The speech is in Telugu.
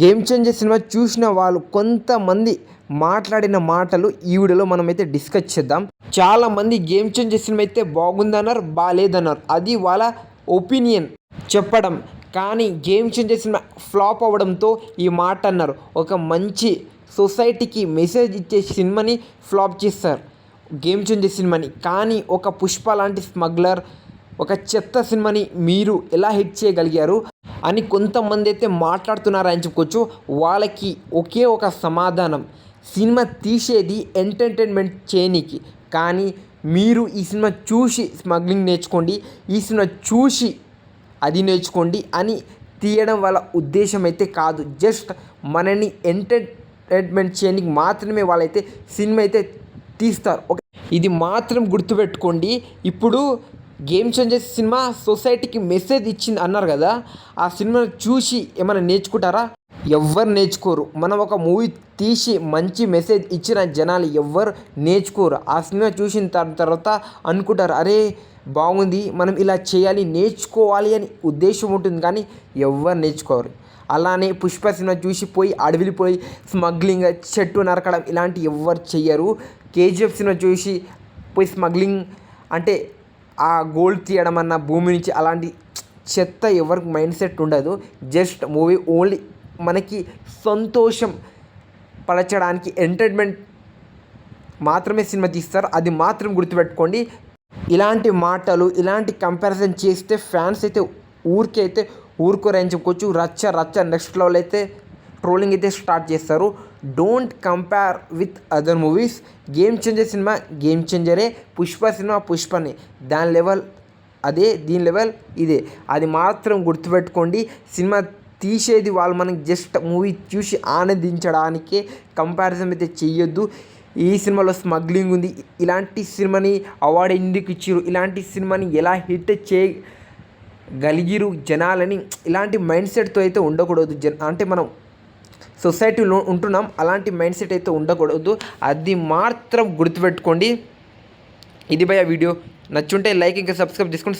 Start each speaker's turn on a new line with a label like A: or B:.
A: గేమ్ చేంజర్ సినిమా చూసిన వాళ్ళు కొంతమంది మాట్లాడిన మాటలు ఈ వీడియోలో మనమైతే డిస్కస్ చేద్దాం. చాలామంది గేమ్ చేంజర్ సినిమా అయితే బాగుందన్నారు బాగాలేదన్నారు అది వాళ్ళ ఒపీనియన్ చెప్పడం. కానీ గేమ్ చేంజర్ సినిమా ఫ్లాప్ అవ్వడంతో ఈ మాట అన్నారు. ఒక మంచి సొసైటీకి మెసేజ్ ఇచ్చే సినిమాని ఫ్లాప్ చేస్తారు. గేమ్ చేంజర్ సినిమాని. కానీ ఒక పుష్ప లాంటి స్మగ్లర్ ఒక చెత్త సినిమాని మీరు ఎలా హిట్ చేయగలిగారు అని కొంతమంది అయితే మాట్లాడుతున్నారని చెప్పుకోవచ్చు. వాళ్ళకి ఒకే ఒక సమాధానం. సినిమా తీసేది ఎంటర్టైన్మెంట్ చేయనీకి. కానీ మీరు ఈ సినిమా చూసి స్మగ్లింగ్ నేర్చుకోండి ఈ సినిమా చూసి అది నేర్చుకోండి అని తీయడం వాళ్ళ ఉద్దేశం అయితే కాదు. జస్ట్ మనని ఎంటర్టైన్మెంట్ చేయడానికి మాత్రమే వాళ్ళైతే సినిమా అయితే తీస్తారు. ఓకే ఇది మాత్రం గుర్తుపెట్టుకోండి. ఇప్పుడు గేమ్ చేంజెస్ సినిమా సొసైటీకి మెసేజ్ ఇచ్చింది అన్నారు కదా ఆ సినిమాను చూసి ఏమైనా నేర్చుకుంటారా? ఎవ్వరు నేర్చుకోరు. మనం ఒక మూవీ తీసి మంచి మెసేజ్ ఇచ్చిన జనాలు ఎవ్వరు నేర్చుకోరు. ఆ సినిమా చూసిన తర్వాత అనుకుంటారు అరే బాగుంది మనం ఇలా చేయాలి నేర్చుకోవాలి అని ఉద్దేశం ఉంటుంది కానీ ఎవ్వరు నేర్చుకోరు. అలానే పుష్ప సినిమా చూసి పోయి అడవికి పోయి స్మగ్లింగ్ చెట్టు నరకడం ఇలాంటి ఎవ్వరు చెయ్యరు. కేజీఎఫ్ సినిమా చూసి పోయి స్మగ్లింగ్ అంటే ఆ గోల్డ్ తీయడం అన్న భూమి నుంచి అలాంటి చెత్త ఎవరికి మైండ్ సెట్ ఉండదు. జస్ట్ మూవీ ఓన్లీ మనకి సంతోషం పరచడానికి ఎంటర్టైన్మెంట్ మాత్రమే సినిమా తీస్తారు. అది మాత్రం గుర్తుపెట్టుకోండి. ఇలాంటి మాటలు ఇలాంటి కంపారిజన్ చేస్తే ఫ్యాన్స్ అయితే ఊరికే అయితే ఊరుకోరని చెప్పుకోవచ్చు. రచ్చ రచ్చ నెక్స్ట్ లెవెల్ అయితే ట్రోలింగ్ అయితే స్టార్ట్ చేస్తారు. Don't compare with other movies game changer cinema game చేంజరే Pushpa cinema పుష్పని దాని లెవెల్ అదే దీని లెవెల్ ఇదే. అది మాత్రం గుర్తుపెట్టుకోండి. సినిమా తీసేది వాళ్ళు మనకి జస్ట్ మూవీ చూసి ఆనందించడానికే కంపారిజన్ అయితే చెయ్యొద్దు. ఈ సినిమాలో స్మగ్లింగ్ ఉంది. ఇలాంటి సినిమాని అవార్డు ఎందుకు ఇచ్చారు ఇలాంటి సినిమాని ఎలా హిట్ చేయగలిగిరు జనాలని? ఇలాంటి మైండ్ సెట్తో అయితే ఉండకూడదు జన అంటే మనం సొసైటీలో ఉంటున్నాం. అలాంటి మైండ్ సెట్ అయితే ఉండకూడదు. అది మాత్రం గుర్తుపెట్టుకోండి. ఇది భయ వీడియో. నచ్చుంటే లైక్ ఇంకా సబ్స్క్రైబ్ చేసుకొని